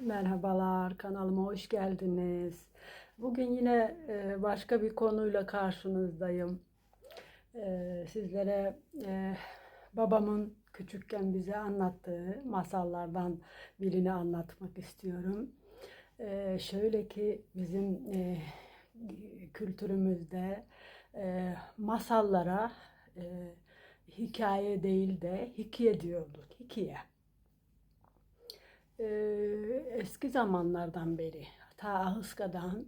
Merhabalar, kanalıma hoş geldiniz. Bugün yine e, başka bir konuyla karşınızdayım. E, Sizlere e, babamın küçükken bize anlattığı masallardan birini anlatmak istiyorum. Şöyle ki bizim kültürümüzde masallara hikaye değil de hikiye diyorduk. Hikiye. Ee, eski zamanlardan beri ta Ahıska'dan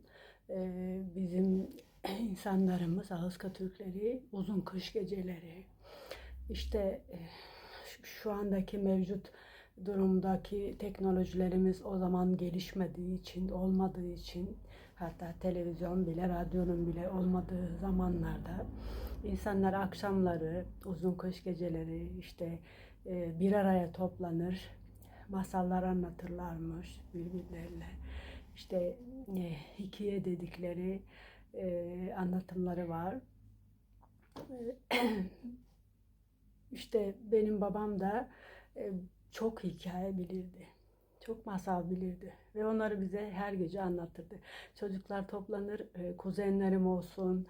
e, bizim insanlarımız Ahıska Türkleri uzun kış geceleri. İşte e, şu andaki mevcut durumdaki teknolojilerimiz o zaman gelişmediği için olmadığı için hatta televizyon bile radyonun bile olmadığı zamanlarda insanlar akşamları uzun kış geceleri işte e, bir araya toplanır masallar anlatırlarmış birbirlerine. İşte e, hikiye dedikleri e, anlatımları var. İşte benim babam da e, çok hikaye bilirdi. Çok masal bilirdi ve onları bize her gece anlatırdı. Çocuklar toplanır, e, kuzenlerim olsun,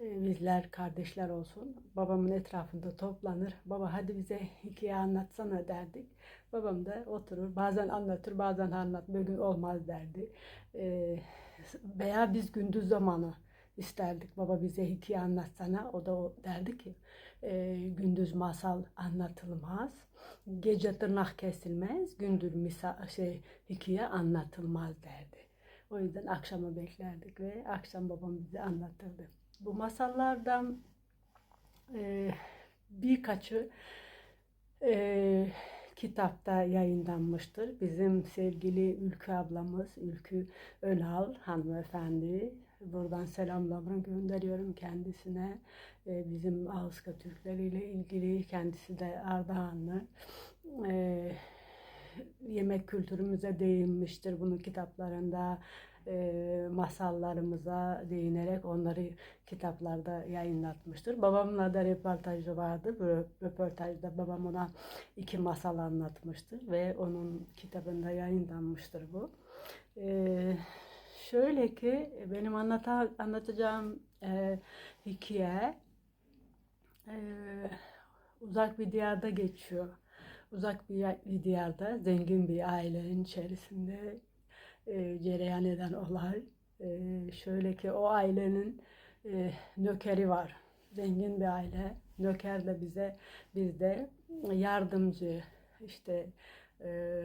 e, bizler kardeşler olsun. Babamın etrafında toplanır. Baba hadi bize hikaye anlatsana derdik. Babam da oturur. Bazen anlatır, bazen anlat. Bugün olmaz derdi. E, veya biz gündüz zamanı isterdik. Baba bize hikaye anlatsana. O da o derdi ki e, gündüz masal anlatılmaz. Gece tırnak kesilmez. Gündüz misa, şey, hikaye anlatılmaz derdi. O yüzden akşamı beklerdik ve akşam babam bize anlatırdı. Bu masallardan e, birkaçı e, kitapta yayınlanmıştır. Bizim sevgili Ülkü ablamız, Ülkü Önal hanımefendi. Buradan selamlarımı gönderiyorum kendisine. E, bizim Ağızka Türkleri ile ilgili kendisi de Ardahanlı. E, yemek kültürümüze değinmiştir bunun kitaplarında e, masallarımıza değinerek onları kitaplarda yayınlatmıştır. Babamla da röportajı vardı. Bu röportajda babam ona iki masal anlatmıştır ve onun kitabında yayınlanmıştır bu. E, şöyle ki benim anlata, anlatacağım e, hikaye e, uzak bir diyarda geçiyor. Uzak bir, bir diyarda zengin bir ailenin içerisinde e, cereyan eden olay. E, şöyle ki o ailenin e, nökeri var. Zengin bir aile. Nöker de bize bizde yardımcı işte e,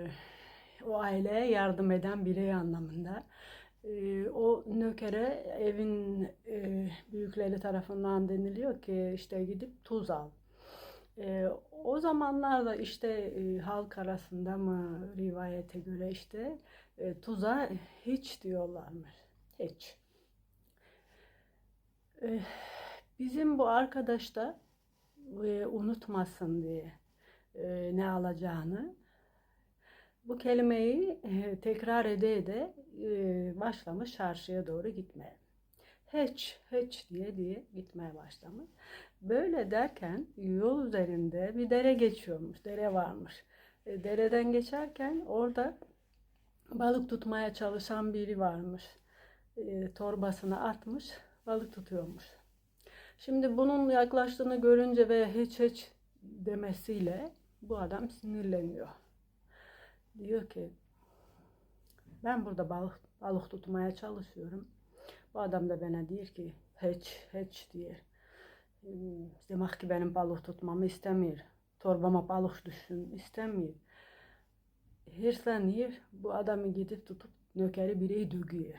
o aileye yardım eden birey anlamında. E, o nökere evin e, büyükleri tarafından deniliyor ki işte gidip tuz al. E, o zamanlarda işte e, halk arasında mı rivayete göre işte e, tuza hiç diyorlarmış. Hiç. E, bizim bu arkadaş da e, unutmasın diye e, ne alacağını bu kelimeyi e, tekrar ede ede e, başlamış çarşıya doğru gitmeye. Hiç, hiç diye diye gitmeye başlamış. Böyle derken yol üzerinde bir dere geçiyormuş, dere varmış. E, dereden geçerken orada balık tutmaya çalışan biri varmış. E, torbasına atmış, balık tutuyormuş. Şimdi bunun yaklaştığını görünce ve hiç hiç demesiyle bu adam sinirleniyor. Diyor ki ben burada balık balık tutmaya çalışıyorum. Bu adam da bana diyor ki hiç hiç diyor. Hmm, Demek ki benim balık tutmamı istemiyor. Torbama balık düşsün istemiyor. Hırslanıyor. Bu adamı gidip tutup nökeri bireyi döküyor.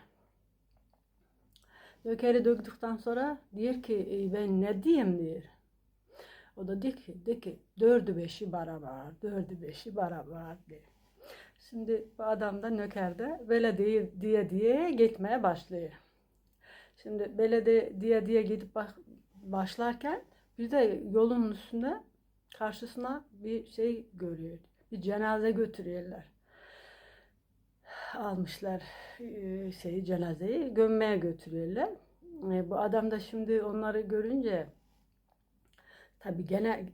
Nökeri döktükten sonra diyor ki "E, ben ne diyeyim diyor. O da diyor ki, diyor ki dördü beşi beraber, dördü beşi beraber diyor. Şimdi bu adam da nökerde böyle diye diye, diye gitmeye başlıyor. Şimdi belediye diye diye gidip bak, başlarken bir de yolun üstünde karşısına bir şey görüyor. Bir cenaze götürüyorlar. Almışlar e, şeyi cenazeyi gömmeye götürüyorlar. E, Bu adam da şimdi onları görünce tabii gene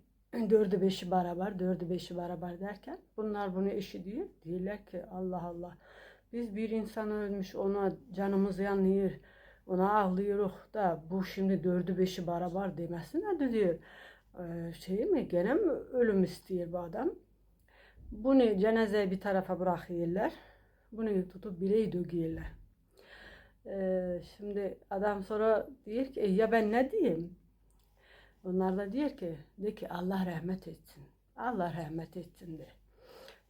dördü beşi beraber, dördü beşi beraber derken bunlar bunu işitiyor. Diyorlar ki Allah Allah Biz bir insan ölmüş ona canımız yanıyor. Ona ağlıyoruz da bu şimdi dördü beşi beraber demesi ne diyor. Ee, şey mi gene mi ölüm istiyor bu adam. Bunu cenazeyi bir tarafa bırakıyorlar. Bunu tutup bileği döküyorlar. Ee, şimdi adam sonra diyor ki "E, ya ben ne diyeyim? Onlar da diyor ki de ki Allah rahmet etsin. Allah rahmet etsin de.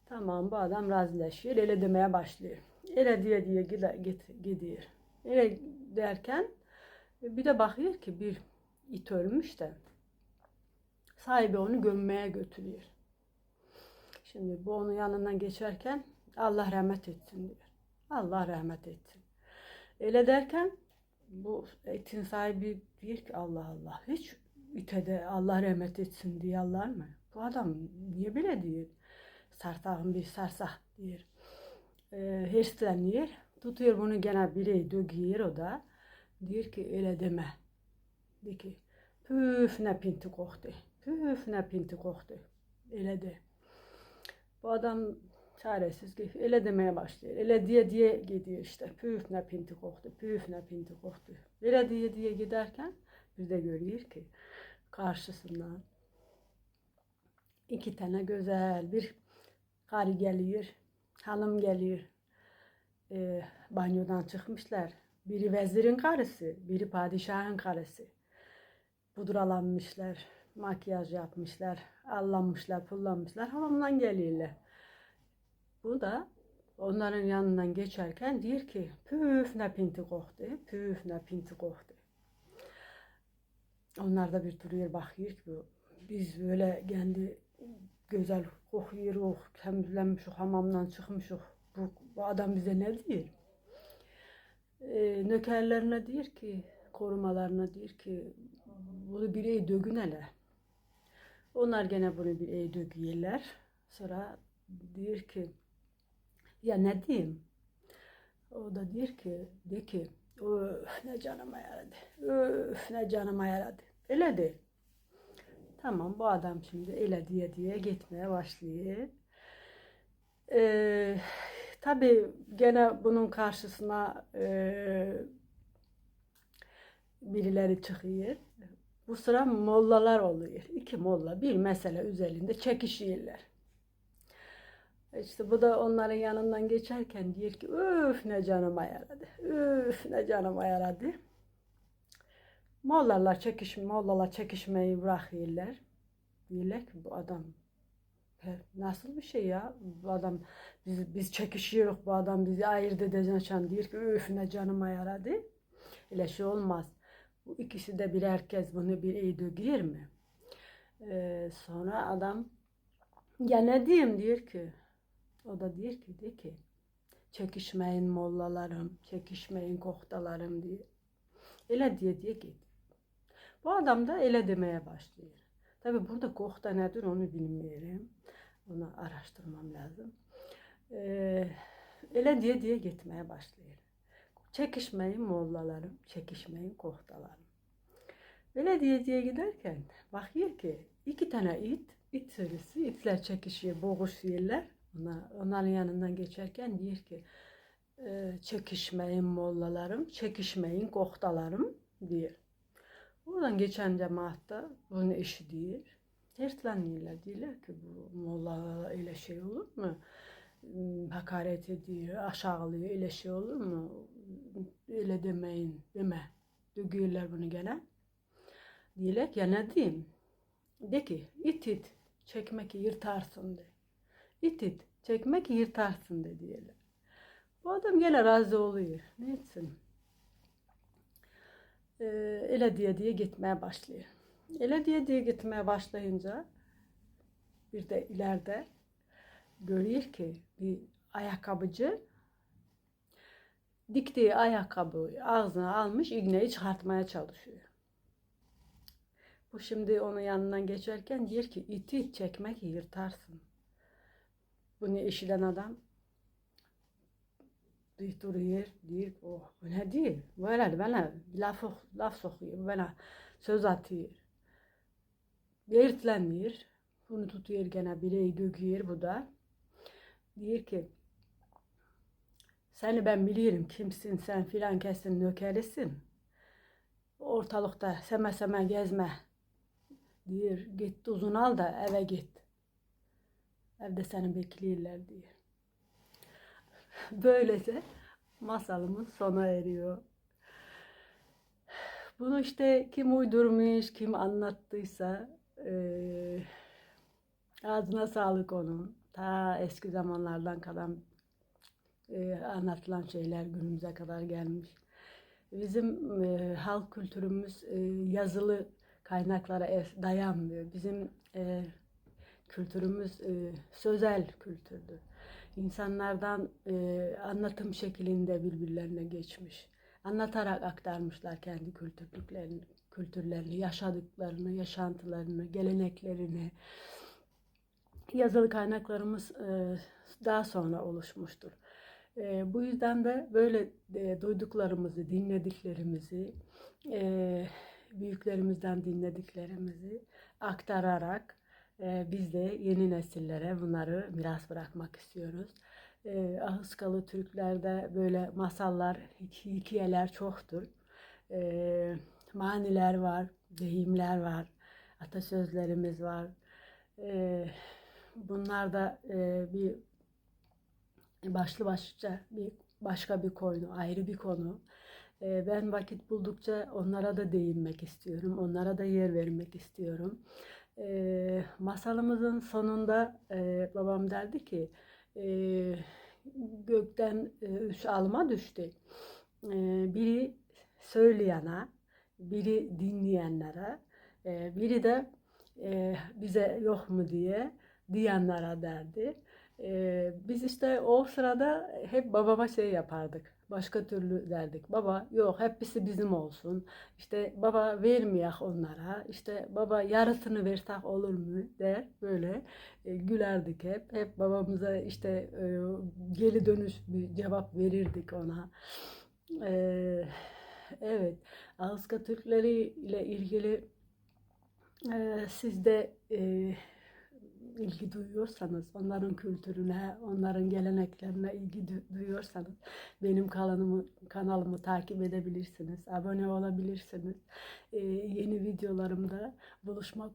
Tamam bu adam razılaşıyor. Öyle demeye başlıyor. Öyle diye diye git, gidiyor. Öyle derken bir de bakıyor ki bir it ölmüş de sahibi onu gömmeye götürüyor. Şimdi bu onun yanından geçerken Allah rahmet etsin diyor. Allah rahmet etsin. Öyle derken bu etin sahibi diyor ki Allah Allah hiç ite de Allah rahmet etsin diyorlar mı? Bu adam niye böyle diyor? Sartağın bir sarsak diyor. E, hırsleniyor. Tutuyor bunu gene bileği döküyor o da. Diyor ki öyle deme. Diyor ki püf ne pinti koktu. Püf ne pinti koktu. Öyle de. Bu adam çaresiz gibi öyle demeye başlıyor. Öyle diye diye gidiyor işte. Püf ne pinti koktu. Püf ne pinti koktu. Öyle diye diye giderken bir de görüyor ki karşısından iki tane güzel bir karı geliyor. Hanım geliyor. Ee, banyodan çıkmışlar. Biri vezirin karısı, biri padişahın karısı. Pudralanmışlar, makyaj yapmışlar, allanmışlar, pullanmışlar. Hamamdan geliyorlar. Bu da onların yanından geçerken diyor ki püf ne pinti koktu, püf ne pinti koktu. Onlar da bir duruyor bakıyor ki biz böyle kendi güzel kokuyoruz, temizlenmişik, hamamdan çıkmışık. Bu, bu adam bize ne diyor? Ee, nökerlerine diyor ki, korumalarına diyor ki bunu bir iyi dögün hele. Onlar gene bunu bir iyi dögüyorlar. Sonra diyor ki ya ne diyeyim? O da diyor ki, de ki, öf ne canıma yaradı, öf ne canıma yaradı. Öyle de. Tamam bu adam şimdi öyle diye diye gitmeye başlıyor. Ee, tabii gene bunun karşısına e, birileri çıkıyor. Bu sıra mollalar oluyor. İki molla bir mesele üzerinde çekişiyorlar. İşte bu da onların yanından geçerken diyor ki öf ne canıma yaradı. Öf ne canıma yaradı. Mollalar çekiş, mollalar çekişmeyi bırakıyorlar. Diyorlar ki bu adam nasıl bir şey ya? Bu adam biz, biz çekişiyoruz bu adam bizi ayırt edecek diyor ki öf ne canıma yaradı. Öyle şey olmaz. Bu ikisi de birer kez bunu bir iyi dökülür mü? Ee, sonra adam ya ne diyeyim diyor ki o da diyor ki de ki çekişmeyin mollalarım, çekişmeyin kohtalarım diye. Öyle diye diye git. Bu adam da öyle demeye başlıyor. Tabi burada kohta nedir onu bilmiyorum. Onu araştırmam lazım. Ee, öyle diye diye gitmeye başlıyor. Çekişmeyin mollalarım, çekişmeyin kohtalarım. Öyle diye diye giderken bakıyor ki iki tane it, it sürüsü, itler çekişiyor, boğuşuyorlar. Onlar, onların yanından geçerken diyor ki e, çekişmeyin mollalarım, çekişmeyin kohtalarım diyor. Oradan geçen cemaatta bunu eşi diyor. Tersleniyorlar diyorlar ki bu molla öyle şey olur mu? Hmm, Hakaret ediyor, aşağılıyor öyle şey olur mu? Öyle demeyin deme. Döküyorlar bunu gene. Diyorlar ki ya ne diyeyim? De ki it it çekmek yırtarsın de. İt it çekmek yırtarsın de diyorlar. Bu adam gene razı oluyor. Ne etsin? Ee, ele diye diye gitmeye başlıyor. Ele diye diye gitmeye başlayınca bir de ileride görüyor ki bir ayakkabıcı diktiği ayakkabıyı ağzına almış iğneyi çıkartmaya çalışıyor. Bu şimdi onun yanından geçerken diyor ki iti çekmek yırtarsın. Bunu işiten adam duruyor diyor oh bu ne değil böyle bana laf, laf sokuyor bana söz atıyor belirtleniyor bunu tutuyor gene bileği döküyor bu da diyor ki Seni ben bilirim kimsin sen filan kesin nökerisin. Ortalıkta seme seme gezme. Diyor git uzun al da eve git. Evde seni bekliyorlar diyor. Böylece masalımız sona eriyor. Bunu işte kim uydurmuş, kim anlattıysa eee ağzına sağlık onun. Ta eski zamanlardan kalan eee, anlatılan şeyler günümüze kadar gelmiş. Bizim eee, halk kültürümüz eee, yazılı kaynaklara dayanmıyor. Bizim eee, kültürümüz eee, sözel kültürdür. İnsanlardan eee, anlatım şeklinde birbirlerine geçmiş. Anlatarak aktarmışlar kendi kültürlüklerini, kültürlerini, yaşadıklarını, yaşantılarını, geleneklerini. Yazılı kaynaklarımız eee, daha sonra oluşmuştur. Eee, bu yüzden de böyle e, duyduklarımızı, dinlediklerimizi, büyüklerimizden dinlediklerimizi aktararak e, biz de yeni nesillere bunları miras bırakmak istiyoruz. E, Ahıskalı Türklerde böyle masallar, hik- hikayeler çoktur. E, maniler var, deyimler var, atasözlerimiz var. E, bunlar da e, bir başlı başlıca bir başka bir konu, ayrı bir konu. Ee, Ben vakit buldukça onlara da değinmek istiyorum, onlara da yer vermek istiyorum. Ee, masalımızın sonunda e, babam derdi ki, e, gökten üç alma düştü. Biri söyleyene, biri dinleyenlere, e, biri de e, bize yok mu diye diyenlere derdi. Ee, biz işte o sırada hep babama şey yapardık. Başka türlü derdik. Baba yok hepsi bizim olsun. İşte baba vermeyek onlara. İşte baba yarısını versek olur mu der böyle e, gülerdik hep. Hep babamıza işte e, geri dönüş bir cevap verirdik ona. Ee, evet. Ağızka Türkleri ile ilgili e, siz de e, ilgi duyuyorsanız, onların kültürüne, onların geleneklerine ilgi du- duyuyorsanız benim kanalımı, kanalımı takip edebilirsiniz, abone olabilirsiniz. Ee, yeni videolarımda buluşmak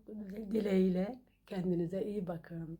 dileğiyle kendinize iyi bakın.